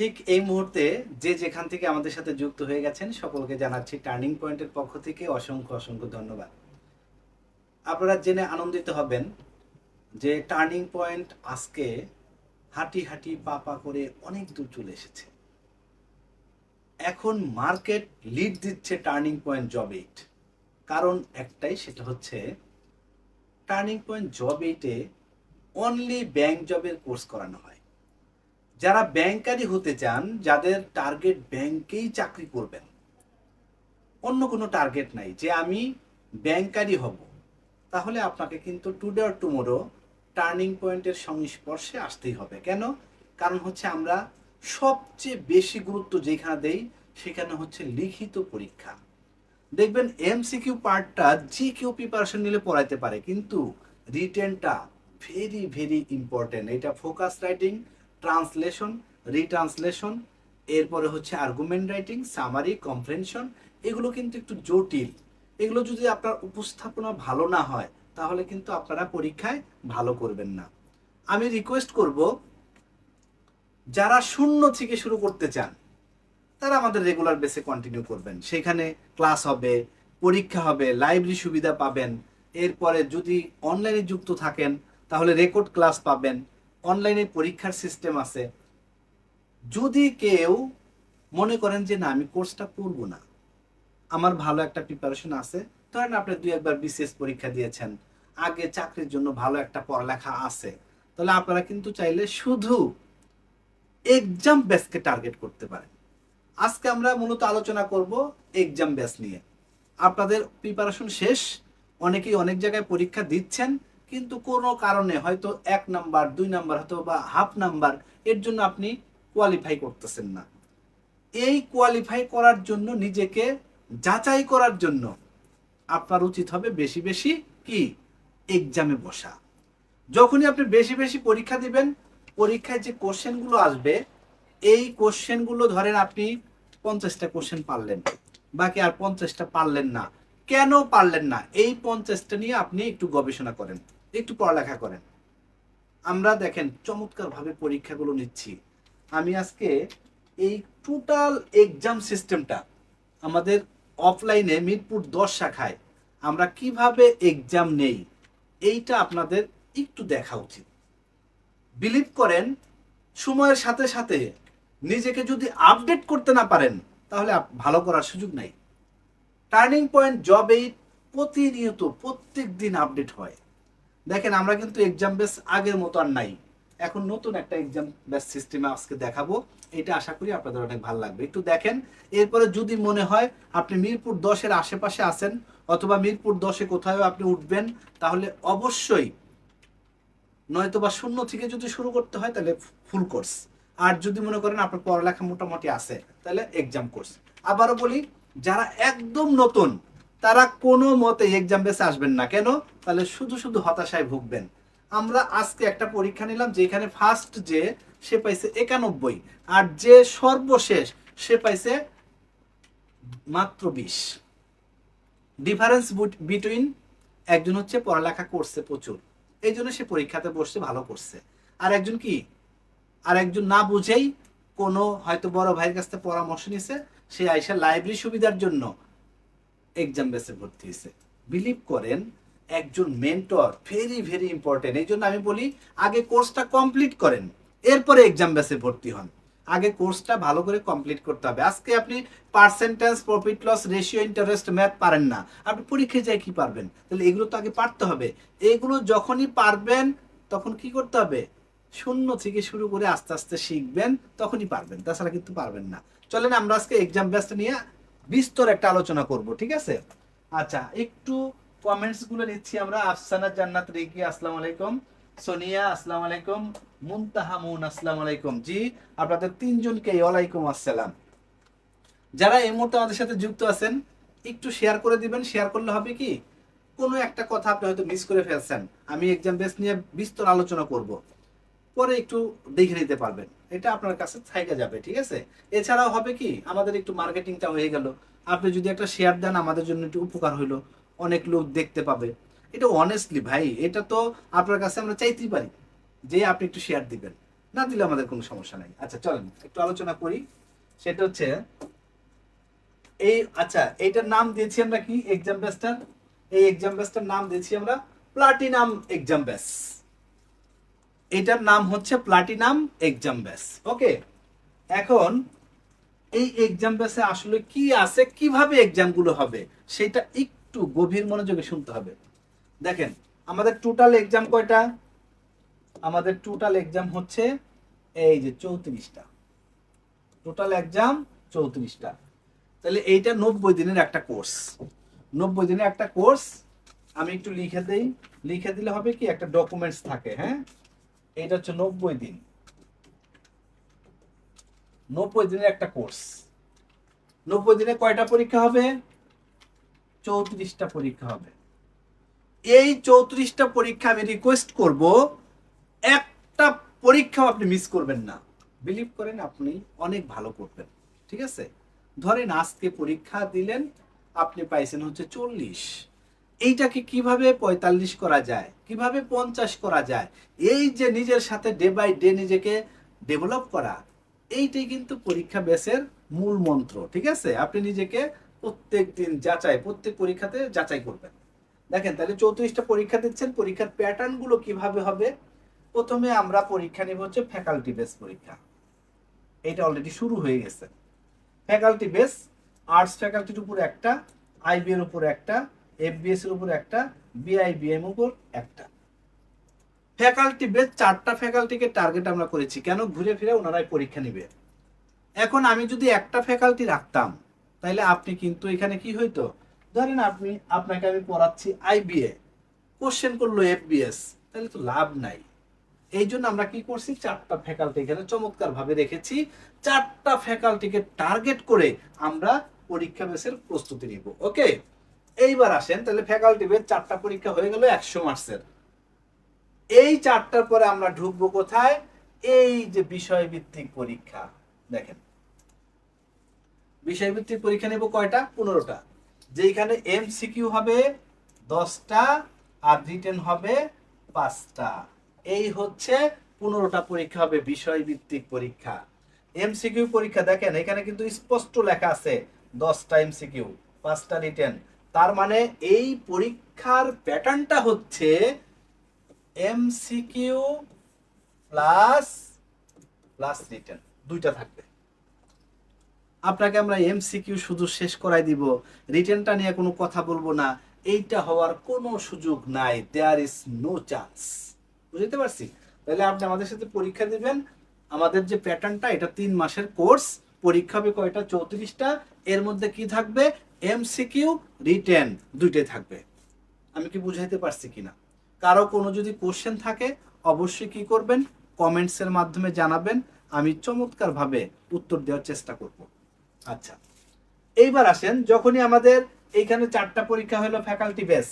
ঠিক এই মুহূর্তে যে যেখান থেকে আমাদের সাথে যুক্ত হয়ে গেছেন, সকলকে জানাচ্ছি টার্নিং পয়েন্টের পক্ষ থেকে অসংখ্য অসংখ্য ধন্যবাদ। আপনারা জেনে আনন্দিত হবেন যে টার্নিং পয়েন্ট আজকে হাঁটি হাঁটি পা পা করে অনেক দূর চলে এসেছে। এখন মার্কেট লিড দিচ্ছে টার্নিং পয়েন্ট জব এইট। কারণ একটাই, সেটা হচ্ছে টার্নিং পয়েন্ট জব এইটে অনলি ব্যাংক জবের কোর্স করানো হয়। যারা ব্যাংকারি হতে চান, যাদের টার্গেট ব্যাংকেই চাকরি করবেন, অন্য কোনো টার্গেট নাই। যে আমি ব্যাংকারি হব, তাহলে আপনাকে কিন্তু টুডে অর টুমোরো টার্নিং পয়েন্টের সংস্পর্শে আসতেই হবে। কেন? কারণ হচ্ছে আমরা সবচেয়ে বেশি গুরুত্ব যেখানে দেই, সেখানে হচ্ছে লিখিত পরীক্ষা। দেখবেন এমসিকিউ পার্টটা যে কেউ প্রিপারেশন নিলে পড়াইতে পারে, কিন্তু রিটেনটা ভেরি ভেরি ইম্পর্টেন্ট এটা ফোকাস রাইটিং ট্রান্সলেশন, রিট্রান্সলেশন, এরপরে হচ্ছে আর্গুমেন্ট রাইটিং সামারি কম্প্রেনশন এগুলো কিন্তু একটু জটিল। এগুলো যদি আপনার উপস্থাপনা ভালো না হয়, তাহলে কিন্তু আপনারা পরীক্ষায় ভালো করবেন না। আমি রিকোয়েস্ট করব, যারা শূন্য থেকে শুরু করতে চান, তারা আমাদের রেগুলার বেসে কন্টিনিউ করবেন। সেখানে ক্লাস হবে, পরীক্ষা হবে লাইব্রেরি সুবিধা পাবেন। এরপরে যদি অনলাইনে যুক্ত থাকেন, তাহলে রেকর্ড ক্লাস পাবেন। অনলাইনে পরীক্ষার সিস্টেম আছে। যদি কেউ মনে করেন যে, না, আমি কোর্সটা করব না। আমার ভালো একটা প্রিপারেশন আছে। ধরেন আপনি দুই একবার বিসিএস পরীক্ষা দিয়েছেন। আগে চাকরির জন্য ভালো একটা পড়ালেখা আছে। তাহলে আপনারা কিন্তু চাইলে শুধু এক্সাম বেসকে টার্গেট করতে পারেন। আজকে আমরা মূলত আলোচনা করব এক্সাম বেস নিয়ে। আপনাদের প্রিপারেশন শেষ। অনেকেই অনেক জায়গায় পরীক্ষা দিচ্ছেন। কিন্তু কোনো কারণে হয়তো এক নাম্বার, দুই নাম্বার হয়তো বা হাফ নাম্বার, এর জন্য আপনি কোয়ালিফাই করতেছেন না। এই কোয়ালিফাই করার জন্য নিজেকে যাচাই করার জন্য আপনার উচিত হবে বেশি বেশি কি? এক্সামে বসা। যখনই আপনি বেশি বেশি পরীক্ষা দিবেন, পরীক্ষায় যে কোশ্চেনগুলো আসবে, এই কোশ্চেনগুলো ধরেন আপনি পঞ্চাশটা কোশ্চেন পারলেন। বাকি আর পঞ্চাশটা পারলেন না। কেন পারলেন না? এই পঞ্চাশটা নিয়ে আপনি একটু গবেষণা করেন। একটু পড়ালেখা করেন। আমরা দেখেন চমৎকারভাবে পরীক্ষাগুলো নিচ্ছি। আমি আজকে এই টোটাল এক্সাম সিস্টেমটা আমাদের অফলাইনে মিরপুর দশ শাখায় আমরা কীভাবে এক্সাম নেই, এইটা আপনাদের একটু দেখা উচিত। বিলিভ করেন, সময়ের সাথে সাথে নিজেকে যদি আপডেট করতে না পারেন, তাহলে ভালো করার সুযোগ নাই। টার্নিং পয়েন্ট জব এই প্রতিনিয়ত প্রত্যেক দিন আপডেট হয়। দেখেন, আমরা কিন্তু এক্সাম বেস আগের মতো আর নাই। এখন নতুন একটা এক্সাম বেস সিস্টেমে আজকে দেখাবো। এটা আশা করি আপনাদের অনেক ভালো লাগবে। একটু দেখেন, এরপরে যদি মনে হয় আপনি মিরপুর দশের আশেপাশে আছেন অথবা মিরপুর দশে কোথাও আপনি উঠবেন, তাহলে অবশ্যই নয়তো বা শূন্য থেকে যদি শুরু করতে হয়, তাহলে ফুল কোর্স আর যদি মনে করেন আপনার পড়ালেখা মোটামুটি আছে, তাহলে এক্সাম কোর্স আবারও বলি, যারা একদম নতুন তারা কোনো মতে এক্সাম বেসে আসবেন না। কেন? তাহলে শুধু শুধু হতাশায় ভুগবেন। আমরা আজকে একটা পরীক্ষা নিলাম যেখানে ফার্স্ট যে সে পাইছে একানব্বই, আর যে সর্বশেষ সে পাইছে মাত্র বিশ। ডিফারেন্স বিটুইন একজন হচ্ছে পড়ালেখা করছে প্রচুর, এই জন্য সে পরীক্ষাতে বসছে, ভালো করছে। আর একজন কি? আর একজন না বুঝেই কোনো হয়তো বড় ভাইয়ের কাছ থেকে পরামর্শ নিছে, সে আইসা লাইব্রেরি সুবিধার জন্য এক্সাম বেসে ভর্তি হয়েছে। বিলিভ করেন, একজন মেন্টর ভেরি ভেরি ইম্পর্টেন্ট এই জন্য আমি বলি, আগে কোর্সটা কমপ্লিট করেন, এরপরে এক্সাম বেসে ভর্তি হন। আগে কোর্সটা ভালো করে কমপ্লিট করতে হবে। আজকে আপনি percentage profit loss ratio interest math পারেন না। আপনি পরীক্ষায় যাই কি পারবেন? তাহলে এগুলো তো আগে পারতে হবে। এগুলো যখনই পারবেন, তখন কি করতে হবে? শূন্য থেকে শুরু করে আস্তে আস্তে শিখবেন, তখনই পারবেন। তাছাড়া কিন্তু পারবেন না। চলেন আমরা আজকে এক্সাম ব্যাসটা নিয়ে বিস্তর একটা আলোচনা করব, ঠিক আছে? আচ্ছা একটু কমেন্টসগুলো নিচ্ছি আমরা। আফসানা জান্নাত রেকি, আসসালামু আলাইকুম। সোনিয়া, আসসালামু আলাইকুম। মুনতাহা মুন, আসসালামু আলাইকুম। জি, আপনাদের তিনজনকে ওয়ালাইকুম আসসালাম। যারা এই মুহূর্তে আমাদের সাথে যুক্ত আছেন, একটু শেয়ার করে দিবেন। শেয়ার করলে হবে কি? কোনো একটা কথা আপনি হয়তো মিস করে ফেলছেন। আমি এক্সাম বেস নিয়ে বিস্তর আলোচনা করব। পরে একটু দেখে নিতে পারবেন। এটা আপনার কাছে থাইকা যাবে, ঠিক আছে? এছাড়াও হবে কি, আমাদের একটু মার্কেটিংটা হয়ে গেল। আপনি যদি একটা শেয়ার দেন, আমাদের জন্য একটু উপকার হইল। অনেক লোক দেখতে পাবে। এটা অনেস্টলি ভাই, এটা তো আপনার কাছে আমরা চাইতেই পারি যে আপনি একটু শেয়ার দিবেন। না দিলে আমাদের কোনো সমস্যা নাই। আচ্ছা চলেন, একটু আলোচনা করি। সেটা হচ্ছে, এই আচ্ছা এইটার নাম দিয়েছি আমরা কি? এক্সাম বেসটার এই এক্সাম বেসটার নাম দিয়েছি আমরা প্লাটিনাম এক্সাম বেস এটার নাম হচ্ছে প্লাটিনাম এক্সাম ব্যাস। ওকে? এখন এই এক্সাম ব্যাসে আসলে কি আছে, কীভাবে এক্সামগুলো হবে, সেটা একটু গভীর মনোযোগে শুনতে হবে। দেখেন, আমাদের টোটাল এক্সাম কয়টা? আমাদের টোটাল এক্সাম হচ্ছে এই যে চৌত্রিশটা। Total exam চৌত্রিশটা। তাহলে এইটা নব্বই দিনের একটা কোর্স নব্বই দিনের একটা কোর্স আমি একটু লিখে দেই। লিখে দিলে হবে কি? একটা ডকুমেন্টস থাকে হ্যাঁ? এইটা হচ্ছে নব্বই দিন। নব্বই দিনের একটা কোর্স। নব্বই দিনে কয়টা পরীক্ষা হবে? চৌত্রিশটা পরীক্ষা হবে। এই চৌত্রিশটা পরীক্ষা আমি রিকোয়েস্ট করব, একটা পরীক্ষাও আপনি মিস করবেন না। বিলিভ করেন, আপনি অনেক ভালো করবেন। ঠিক আছে? ধরেন আজকে পরীক্ষা দিলেন, আপনি পাইছেন হচ্ছে চল্লিশ। এইটাকে কীভাবে পঁয়তাল্লিশ করা যায়? কীভাবে পঞ্চাশ করা যায়? এই যে নিজের সাথে ডে বাই ডে নিজেকে ডেভেলপ করা, এইটাই কিন্তু পরীক্ষা বেসের মূল মন্ত্র, ঠিক আছে? আপনি নিজেকে প্রত্যেক দিন যাচাই, প্রত্যেক পরীক্ষাতে যাচাই করবেন। দেখেন, তাহলে চৌত্রিশটা পরীক্ষা দিচ্ছেন, পরীক্ষার প্যাটার্নগুলো কীভাবে হবে? প্রথমে আমরা পরীক্ষা নিব হচ্ছে ফ্যাকাল্টি বেস পরীক্ষা। এটা অলরেডি শুরু হয়ে গেছে। ফ্যাকাল্টি বেস, আর্টস ফ্যাকাল্টির উপর একটা, আইবি এর উপর একটা এফবিএস এর উপর একটা বিআইবিএম উপর একটা। ফ্যাকাল্টি বেস চারটা ফ্যাকাল্টিকে টার্গেট আমরা করেছি। কেন? ঘুরে ফিরে ওনারাই পরীক্ষা নিবে। এখন আমি যদি একটা ফ্যাকাল্টি রাখতাম তাহলে আপনি কিন্তু এখানে কি হইতো? ধরেন আপনি, আপনাকে আমি পড়াচ্ছি আইবিএ কোশ্চেন করল এফবিএস তাহলে তো লাভ নাই। এই জন্য আমরা কি করছি? চারটা ফ্যাকাল্টি এখানে চমৎকার ভাবে রেখেছি। চারটা ফ্যাকাল্টিকে টার্গেট করে আমরা পরীক্ষা বেসের প্রস্তুতি নিব। ওকে এইবার আসেন, তাহলে ফ্যাকাল্টি বেস চারটা পরীক্ষা হয়ে গেল একশো মার্কসের এই চারটার পরে আমরা ঢুকবো কোথায়? এই যে বিষয় ভিত্তিক পরীক্ষা, দেখেন। বিষয় ভিত্তিক পরীক্ষা নেব কয়টা? পনেরোটা। যেখানে এমসিকিউ হবে দশটা আর রিটেন হবে পাঁচটা। এই হচ্ছে পনেরোটা পরীক্ষা হবে বিষয় ভিত্তিক পরীক্ষা এমসিকিউ পরীক্ষা, দেখেন, এখানে কিন্তু স্পষ্ট লেখা আছে দশটা এমসিকিউ পাঁচটা রিটেন তার মানে এই পরীক্ষার প্যাটার্নটা হচ্ছে এমসিকিউ প্লাস প্লাস রিটার্ন দুইটা থাকবে। আপনাকে আমরা এমসিকিউ শুধু শেষ করাই দিব। রিটার্নটা নিয়ে কোনো কথা বলব না। এইটা হওয়ার কোনো সুযোগ নাই। দেয়ার ইজ নো চান্স বুঝতে পারছি? তাহলে আপনি আমাদের সাথে পরীক্ষা দিবেন। আমাদের যে প্যাটার্নটা, এটা তিন মাসের কোর্স। পরীক্ষা হবে কয়টা? চৌত্রিশটা। এর মধ্যে কি থাকবে? এমসিকিউ রিটেন দুইটাই থাকবে। আমি কি বুঝাইতে পারছি কিনা? কারও কোনো যদি কোশ্চেন থাকে, অবশ্যই কি করবেন? কমেন্টসের মাধ্যমে জানাবেন। আমি চমৎকারভাবে উত্তর দেওয়ার চেষ্টা করব। আচ্ছা এইবার আসেন, যখনই আমাদের এইখানে চারটা পরীক্ষা হলো ফ্যাকাল্টি বেস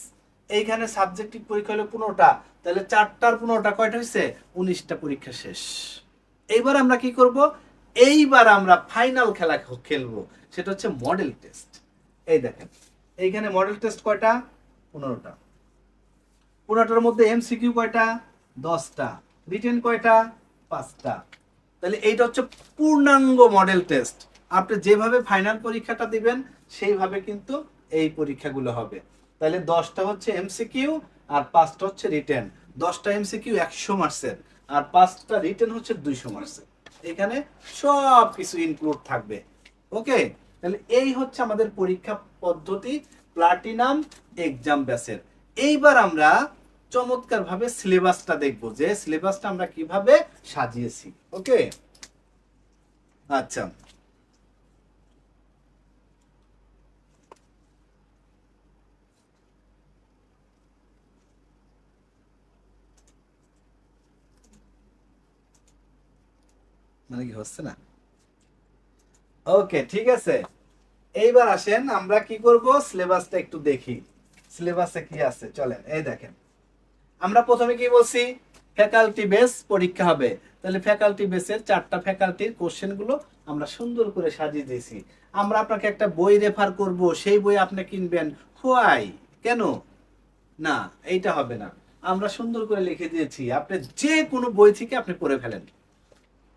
এইখানে সাবজেক্টিভ পরীক্ষা হলো পনেরোটা, তাহলে চারটার পনেরোটা কয়টা হয়েছে? উনিশটা পরীক্ষা শেষ। এইবার আমরা কি করব? এইবার আমরা ফাইনাল খেলা খেলব, সেটা হচ্ছে মডেল টেস্ট এই দেখেন, এইখানে মডেল টেস্ট কয়টা? পনেরোটা। পনেরোটার মধ্যে এমসিকিউ কয়টা? দশটা। রিটেন কয়টা? পাঁচটা। তাহলে এইটা হচ্ছে পূর্ণাঙ্গ মডেল টেস্ট আপনি যেভাবে ফাইনাল পরীক্ষাটা দিবেন, সেইভাবে কিন্তু এই পরীক্ষাগুলো হবে। তাহলে দশটা হচ্ছে এমসিকিউ আর পাঁচটা হচ্ছে রিটেন দশটা এমসিকিউ একশো মার্কসের আর পাঁচটা রিটেন হচ্ছে দুইশো মার্কসের এখানে সব কিছু ইনক্লুড থাকবে। ওকে তাহলে এই হচ্ছে আমাদের পরীক্ষা পদ্ধতি প্লাটিনাম এক্সাম ব্যাসের এইবার আমরা চমৎকার ভাবে সিলেবাসটা দেখব যে সিলেবাসটা আমরা কীভাবে সাজিয়েছি, ওকে? আচ্ছা। মানে কি হচ্ছে না? ওকে ঠিক আছে। এইবার আসেন, আমরা কি করব? সিলেবাসটা একটু দেখি। সিলেবাসে কি আছে? চলেন, এই দেখেন। আমরা প্রথমে কি বলছি? ফ্যাকাল্টি বেস পরীক্ষা হবে। তাহলে ফ্যাকাল্টি বেসের চারটা ফ্যাকাল্টির কোশ্চেনগুলো আমরা সুন্দর করে সাজিয়ে দিয়েছি। আমরা আপনাকে একটা বই রেফার করব। সেই বই আপনি কিনবেন। হোয়াই? কেন? না, এইটা হবে না। আমরা সুন্দর করে লিখে দিয়েছি। আপনি যে কোনো বই থেকে আপনি পড়ে ফেলেন।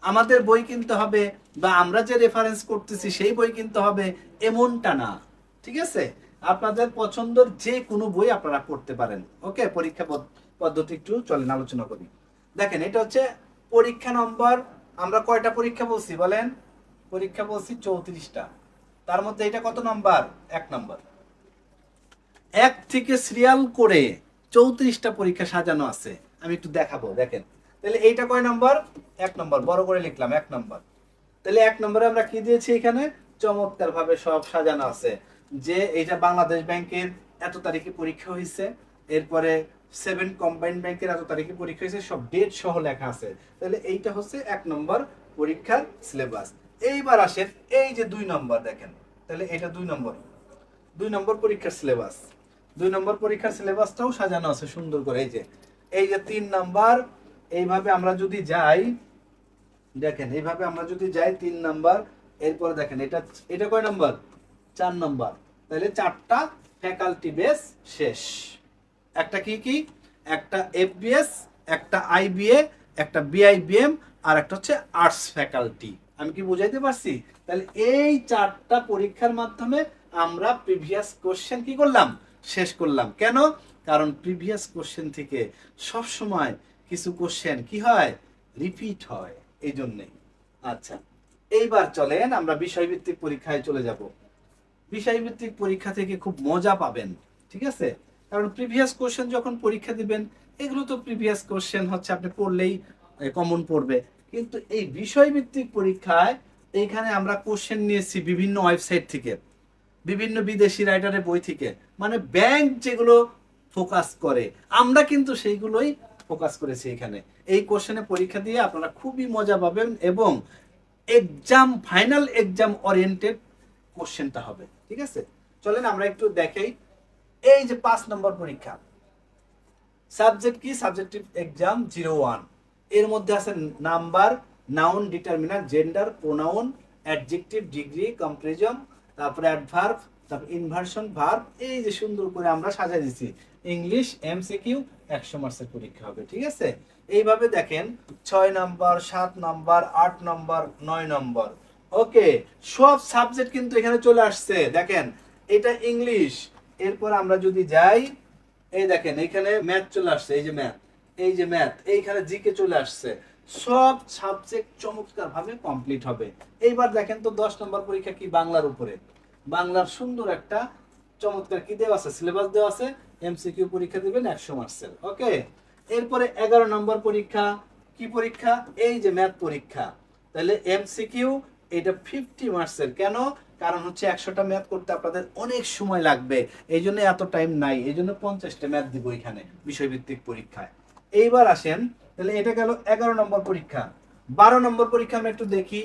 আমাদের বই কিনতে হবে বা আমরা যে রেফারেন্স করতেছি সেই বই কিনতে হবে এমনটা না, ঠিক আছে? আপনাদের পছন্দের যে কোনো বই আপনারা পড়তে পারেন ওকে পরীক্ষা পদ- পদ্ধতি একটু চলেন, আলোচনা করি। দেখেন, এটা হচ্ছে পরীক্ষা নম্বর, আমরা কয়টা পরীক্ষা বলছি বলেন? পরীক্ষা বলছি চৌত্রিশটা। তার মধ্যে এটা কত নম্বর? এক নম্বর। এক থেকে সিরিয়াল করে চৌত্রিশটা পরীক্ষা সাজানো আছে। আমি একটু দেখাবো, দেখেন। তাহলে এইটা কয় নম্বর? এক নম্বর। বড় করে লিখলাম, এক নম্বর। তাহলে এক নম্বরে আমরা কি দিয়েছি এখানে? চমৎকার ভাবে সব সাজানো আছে। যে এইটা বাংলাদেশ ব্যাংকের এত তারিখে পরীক্ষা হয়েছে, এরপরে সেভেন কম্বাইন্ড ব্যাংকের এত তারিখে পরীক্ষা হয়েছে, সব ডেট সহ লেখা আছে। তাহলে এইটা হচ্ছে এক নম্বর পরীক্ষার সিলেবাস এইবার আসেন এই যে দুই নম্বর দেখেন। তাহলে এটা দুই নম্বর। দুই নম্বর পরীক্ষার সিলেবাস দুই নম্বর পরীক্ষার সিলেবাসটাও সাজানো আছে সুন্দর করে, এই যে। এই যে তিন নাম্বার এইভাবে আমরা যদি যাই, দেখেন, এইভাবে আমরা যদি যাই, তিন নাম্বার, এরপরে দেখেন, এটা এটা কয় নাম্বার? চার নাম্বার। তাহলে চারটা ফ্যাকাল্টি বেস শেষ। একটা কি কি? একটা এফবিএস একটা আইবিএ একটা বিআইবিএম আর একটা হচ্ছে আর্টস ফ্যাকাল্টি আমি কি বুঝাইতে পারছি? তাহলে এই চারটা পরীক্ষার মাধ্যমে আমরা প্রিভিয়াস কোশ্চেন কি করলাম? শেষ করলাম। কেন? কারণ প্রিভিয়াস কোশ্চেন থেকে সব সময় কিছু কোশ্চেন কি হয়? রিপিট হয় এই জন্যেই আচ্ছা এইবার চলেন আমরা বিষয়ভিত্তিক পরীক্ষায় চলে যাব। বিষয়ভিত্তিক পরীক্ষা থেকে খুব মজা পাবেন, ঠিক আছে? কারণ প্রিভিয়াস কোশ্চেন যখন পরীক্ষা দিবেন, এগুলো তো প্রিভিয়াস কোশ্চেন হচ্ছে আপনি পড়লেই কমন পড়বে। কিন্তু এই বিষয়ভিত্তিক পরীক্ষায় এইখানে আমরা কোশ্চেন নিয়েছি বিভিন্ন ওয়েবসাইট থেকে, বিভিন্ন বিদেশি রাইটারের বই থেকে। মানে ব্যাংক যেগুলো ফোকাস করে, আমরা কিন্তু সেইগুলোই ফোকাস করেছি এখানে। এই কোশ্চেনে পরীক্ষা দিয়ে আপনারা খুবই মজা পাবেন এবং এক্সাম ফাইনাল এক্সাম ওরিয়েন্টেড কোশ্চেনটা হবে। ঠিক আছে? চলেন আমরা একটু দেখাই। এই যে পাঁচ নম্বর পরীক্ষা। সাবজেক্ট কি? সাবজেক্টিভ এক্সাম জিরো ওয়ানের মধ্যে আছে number noun determiner gender pronoun adjective degree comparison তারপরে অ্যাডভার্ভ তারপর ইনভার্সন ভার্ভ এই যে সুন্দর করে আমরা সাজাই দিচ্ছি ইংলিশ এমসিকিউ একশো মার্কসের পরীক্ষা হবে, ঠিক আছে? এইভাবে দেখেন, ছয় নাম্বার, সাত নাম্বার, আট নাম্বার, নয় নম্বর। ওকে, সব সাবজেক্ট কিন্তু এখানে চলে আসছে। দেখেন, এটা ইংলিশ। এরপর আমরা যদি যাই, এই দেখেন, এখানে ম্যাথ চলে আসছে, এই যে ম্যাথ, এই যে ম্যাথ, এইখানে জিকে চলে আসছে। সব সাবজেক্ট চমৎকার ভাবে কমপ্লিট হবে। এইবার দেখেন তো দশ নম্বর পরীক্ষা কি বাংলার উপরে? বাংলার সুন্দর একটা চমৎকার কি দেওয়া আছে? সিলেবাস দেওয়া আছে। এমসিকিউ পরীক্ষা দিবেন, একশো মার্কসের ওকে এরপরে এগারো নম্বর পরীক্ষা, কি পরীক্ষা? এই যে ম্যাথ পরীক্ষা। তাহলে এমসিকিউ এটা ফিফটি মার্কসের কেন? কারণ হচ্ছে একশোটা ম্যাথ করতে আপনাদের অনেক সময় লাগবে। এই জন্য এত টাইম নাই। এই জন্য পঞ্চাশটা ম্যাথ দিব এখানে, বিষয়ভিত্তিক পরীক্ষায়। এইবার আসেন, তাহলে এটা গেল এগারো নম্বর পরীক্ষা। বারো নম্বর পরীক্ষা আমরা একটু দেখি।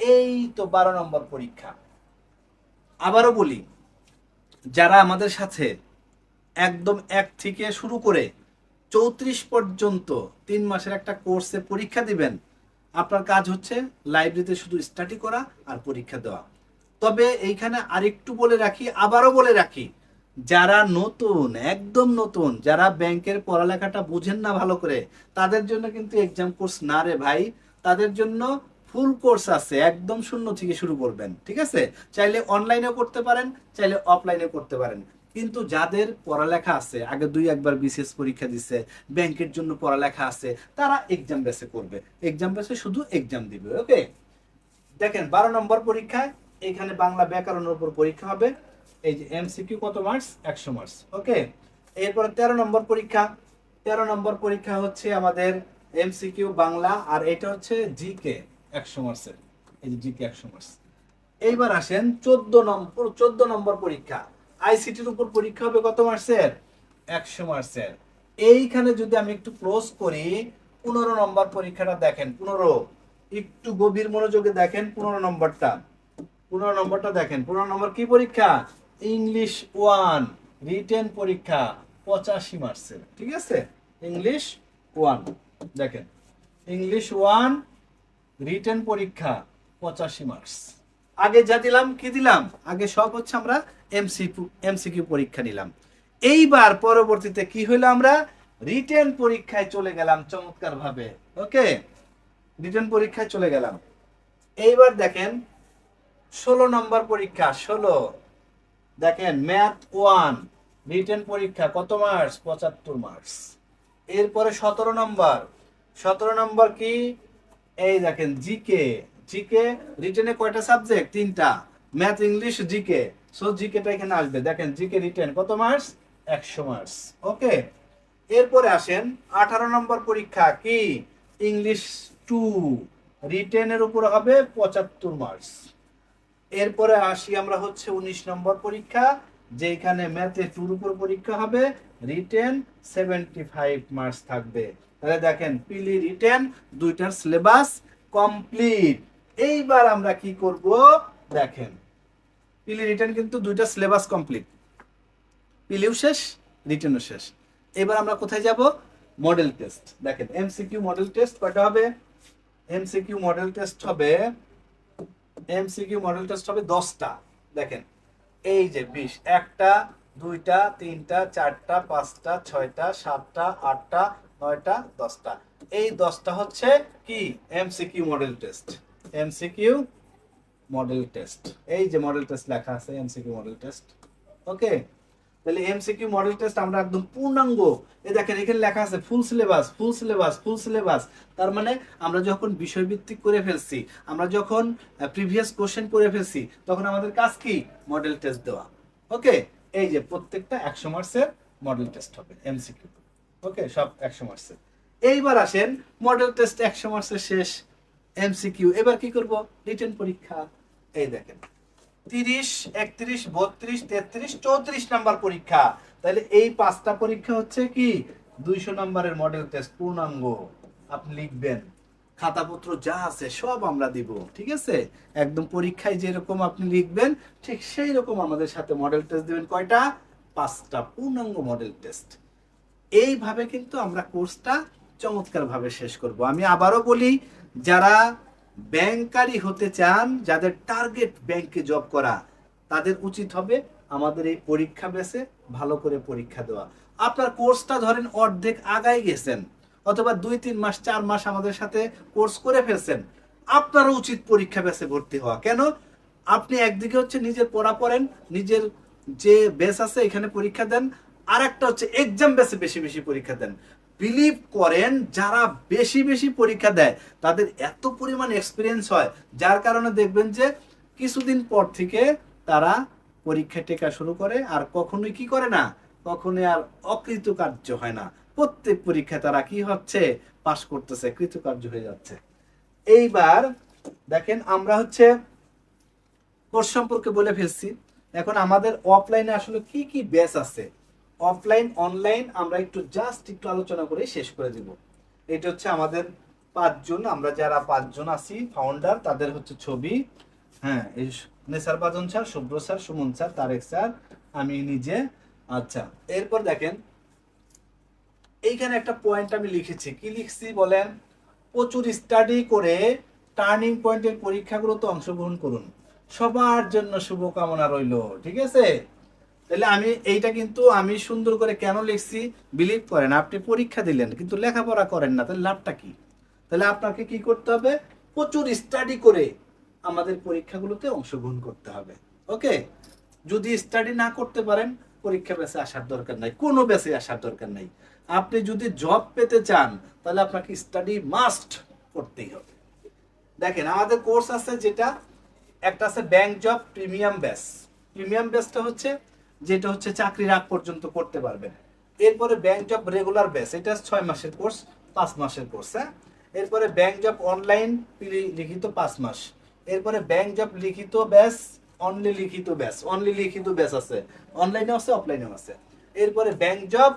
এই তো বারো নম্বর পরীক্ষা। আবারও বলি, যারা আমাদের সাথে একদম এক থেকে শুরু করে চৌত্রিশ পর্যন্ত তিন মাসের একটা কোর্সে পরীক্ষা দিবেন। আপনার কাজ হচ্ছে লাইব্রেরিতে শুধু স্টাডি করা আর পরীক্ষা দেওয়া। তবে এইখানে আরেকটু বলে রাখি, আবারও বলে রাখি, যারা নতুন, একদম নতুন, যারা ব্যাংকের পড়ালেখাটা বুঝেন না ভালো করে, তাদের জন্য কিন্তু এক্সাম কোর্স না রে ভাই, তাদের জন্য ফুল কোর্স আছে, একদম শূন্য থেকে শুরু করবেন, ঠিক আছে? চাইলে অনলাইনেও করতে পারেন, চাইলে অফলাইনেও করতে পারেন। কিন্তু যাদের পড়ালেখা আছে, আগে দুই একবার বিসিএস পরীক্ষা দিছে, ব্যাংকের জন্য পড়ালেখা আছে, তারা এক্সাম বেসে করবে। এক্সাম বেসে শুধু এক্সাম দিবে ওকে দেখেন, বারো নম্বর পরীক্ষায় এখানে বাংলা ব্যাকরণের উপর পরীক্ষা হবে। এই যে এমসিকিউ কত মার্কস একশো মার্কস ওকে এরপরে তেরো নম্বর পরীক্ষা। তেরো নম্বর পরীক্ষা হচ্ছে আমাদের এমসিকিউ বাংলা, আর এটা হচ্ছে জিকে একশো মার্কসের এই যে জিকে একশো মার্কস এইবার আসেন চোদ্দ নম্বর চোদ্দ নম্বর পরীক্ষা। আইসিটির উপর পরীক্ষা হবে কত মার্কসের একশো মার্কসের এইখানে যদি আমি একটু ক্লোজ করি, পনেরো নম্বর পরীক্ষাটা দেখেন, পনেরো। একটু গভীর মনোযোগে দেখেন পনেরো নম্বরটা। পনেরো নম্বরটা দেখেন, পনেরো নম্বর কি পরীক্ষা? ইংলিশ ওয়ান রিটেন পরীক্ষা, পঁচাশি মার্কসের ঠিক আছে? ইংলিশ ওয়ান দেখেন। ইংলিশ ওয়ান রিটেন পরীক্ষা, পঁচাশি মার্কস আগে যা দিলাম, কি দিলাম? আগে সব হচ্ছে আমরা এমসিকিউ পরীক্ষা নিলাম। এইবার পরবর্তীতে কি হইল আমরা? রিটেন পরীক্ষায় চলে গেলাম চমৎকার ভাবে ওকে রিটেন পরীক্ষায় চলে গেলাম। এইবার দেখেন, ষোলো নম্বর পরীক্ষা, ষোলো। দেখেন ম্যাথ ওয়ান রিটেন পরীক্ষা, কত মার্কস পঁচাত্তর মার্কস এরপরে সতেরো নম্বর। সতেরো নম্বর কি? এই দেখেন জিকে জিকে রিটেনে কয়টা সাবজেক্ট তিনটা। ম্যাথ ইংলিশ জিকে সো জিকেটা এখানে আসবে। দেখেন জিকে রিটেন কত মার্কস একশো মার্কস ওকে এরপরে আসেন, আঠারো নম্বর পরীক্ষা কি? ইংলিশ টু রিটেনের উপর হবে পঁচাত্তর মার্কস এরপরে আসি আমরা হচ্ছে উনিশ নম্বর পরীক্ষা, যেখানে ম্যাথে টুর উপর পরীক্ষা হবে। রিটেন সেভেন্টি ফাইভ মার্কস থাকবে। তাহলে দেখেন, পিলি রিটেন দুইটার সিলেবাস কমপ্লিট এইবার আমরা কি করব? দেখেন পিলি রিটার্ন কিন্তু দুইটা সিলেবাস কমপ্লিট পিলিও শেষ রিটেনও শেষ। এবার আমরা কোথায় যাব? মডেল টেস্ট দেখেন এমসিকিউ মডেল টেস্ট কয়টা হবে? এমসিকিউ মডেল টেস্ট হবে এমসিকিউ মডেল টেস্ট হবে দশটা। দেখেন, এই যে বিশ, একটা, দুইটা, তিনটা, চারটা, পাঁচটা, ছয়টা, সাতটা, আটটা, নয়টা, দশটা। এই দশটা হচ্ছে কি? MCQ model test MCQ model test এই যে মডেল টেস্ট লেখা আছে এমসিকিউ মডেল টেস্ট ওকে তাহলে এমসিকিউ মডেল টেস্ট আমরা একদম পূর্ণাঙ্গ। এই দেখেন, এখানে লেখা আছে full syllabus full syllabus full syllabus তার মানে আমরা যখন বিষয়ভিত্তিক করে ফেলছি, আমরা যখন প্রিভিয়াস কোশ্চেন করে ফেলছি, তখন আমাদের কাজ কি? মডেল টেস্ট দেওয়া। ওকে এই যে প্রত্যেকটা একশো মার্কসের মডেল টেস্ট হবে এমসিকিউ ওকে সব একশো মার্কসের এইবার আসেন মডেল টেস্ট একশো মার্কসের শেষ এমসিকিউ এবার কি করব? রিটেন পরীক্ষা। এই দেখেন। তিরিশ, একত্রিশ, বত্রিশ, তেত্রিশ, চৌত্রিশ নাম্বার পরীক্ষা। তাহলে এই পাঁচটা পরীক্ষা হচ্ছে কি? দুইশো নাম্বারের মডেল টেস্ট পূর্ণাঙ্গ। আপনি লিখবেন। খাতাপত্র যা আছে সব আমরা দিব, ঠিক আছে? একদম পরীক্ষায় যেরকম আপনি লিখবেন, ঠিক সেই রকম আমাদের সাথে মডেল টেস্ট দিবেন। কয়টা? পাঁচটা পূর্ণাঙ্গ মডেল টেস্ট এইভাবে কিন্তু আমরা কোর্সটা চমৎকারভাবে শেষ করব। আমি আবারও বলি, যারা ব্যাংকারি হতে চান যাদের টার্গেট ব্যাংকে জব করা। তাদের উচিত হবে আমাদের এই পরীক্ষা বেসে ভালো করে পরীক্ষা দেওয়া। আপনার কোর্সটা ধরেন অর্ধেক আগায় গেছেন, অথবা দুই, তিন মাস, চার মাস আমাদের সাথে কোর্স করে ফেলছেন, আপনারও উচিত পরীক্ষা বেসে ভর্তি হওয়া। কেন? আপনি একদিকে হচ্ছে নিজের পড়া পড়েন, নিজের যে বেস আছে এখানে পরীক্ষা দেন আর একটা হচ্ছে এক্সাম বেসে বেশি বেশি পরীক্ষা দেন। বিলিভ করেন, যারা বেশি বেশি পরীক্ষা দেয়, তাদের এত পরিমাণ এক্সপিরিয়েন্স হয়, যার কারণে দেখবেন যে কিছুদিন পর থেকে তারা পরীক্ষা টেকা শুরু করে, আর কখনোই কি করে না, কখনোই আর অকৃতকার্য হয় না। প্রত্যেক পরীক্ষায় তারা কি হচ্ছে? পাশ করতেছে, কৃতকার্য হয়ে যাচ্ছে। এইবার দেখেন, আমরা হচ্ছে কোর্স সম্পর্কে বলে ফেলছি। এখন আমাদের অফলাইনে আসলে কি কি ব্যাচ আছে? অফলাইন অনলাইন আমরা একটু জাস্ট একটু আলোচনা করে শেষ করে দিব। এটা হচ্ছে আমাদের পাঁচজন, আমরা যারা পাঁচজন আছি ফাউন্ডার তাদের হচ্ছে ছবি। হ্যাঁ Nesar বাজন sir Shubhra sir, Suman sir, Tarek sir, আমি নিজে। আচ্ছা এরপর দেখেন, এইখানে একটা পয়েন্ট আমি লিখেছি। কি লিখছি বলেন? প্রচুর স্টাডি করে টার্নিং পয়েন্টের পরীক্ষাগুলোতে অংশগ্রহণ করুন। সবার জন্য শুভকামনা রইল, ঠিক আছে? তাহলে আমি এইটা কিন্তু আমি সুন্দর করে কেন লিখছি? বিলিভ করেন, আপনি পরীক্ষা দিলেন, কিন্তু লেখাপড়া করেন না, তাহলে লাভটা কি? তাহলে আপনাকে কি করতে হবে? প্রচুর স্টাডি করে আমাদের পরীক্ষাগুলোতে অংশগ্রহণ করতে হবে ওকে যদি স্টাডি না করতে পারেন, পরীক্ষা বেসে আসার দরকার নাই, কোনো বেসে আসার দরকার নাই। আপনি যদি জব পেতে চান, তাহলে আপনাকে স্টাডি মাস্ট করতেই হবে। দেখেন, আমাদের কোর্স আছে যেটা, একটা আছে bank job premium batch premium ব্যাসটা হচ্ছে যেটা হচ্ছে চাকরির আগ পর্যন্ত করতে পারবেন। এরপরে ব্যাংক জব রেগুলার ব্যাস এটা ছয় মাসের কোর্স পাঁচ মাসের কোর্স হ্যাঁ? এরপরে ব্যাংক জব অনলাইন লিখিত পাঁচ মাস। এরপরে ব্যাংক জব লিখিত ব্যাস অনলি লিখিত ব্যাস অনলি লিখিত ব্যাস আছে। অনলাইনে আছে অফলাইনেও আছে। এরপরে ব্যাংক জব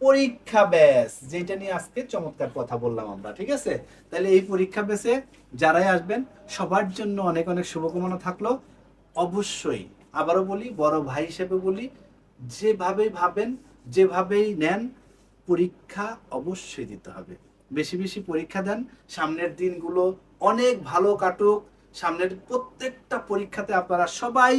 পরীক্ষা ব্যাস যেটা নিয়ে আজকে চমৎকার কথা বললাম আমরা, ঠিক আছে? তাহলে এই পরীক্ষা ব্যাসে যারাই আসবেন, সবার জন্য অনেক অনেক শুভকামনা থাকল। অবশ্যই আবারও বলি, বড় ভাই হিসেবে বলি যেভাবেই ভাবেন, যেভাবেই নেন, পরীক্ষা অবশ্যই দিতে হবে। বেশি বেশি পরীক্ষা দেন, সামনের দিনগুলো অনেক ভালো কাটুক, সামনের প্রত্যেকটা পরীক্ষাতে আপনারা সবাই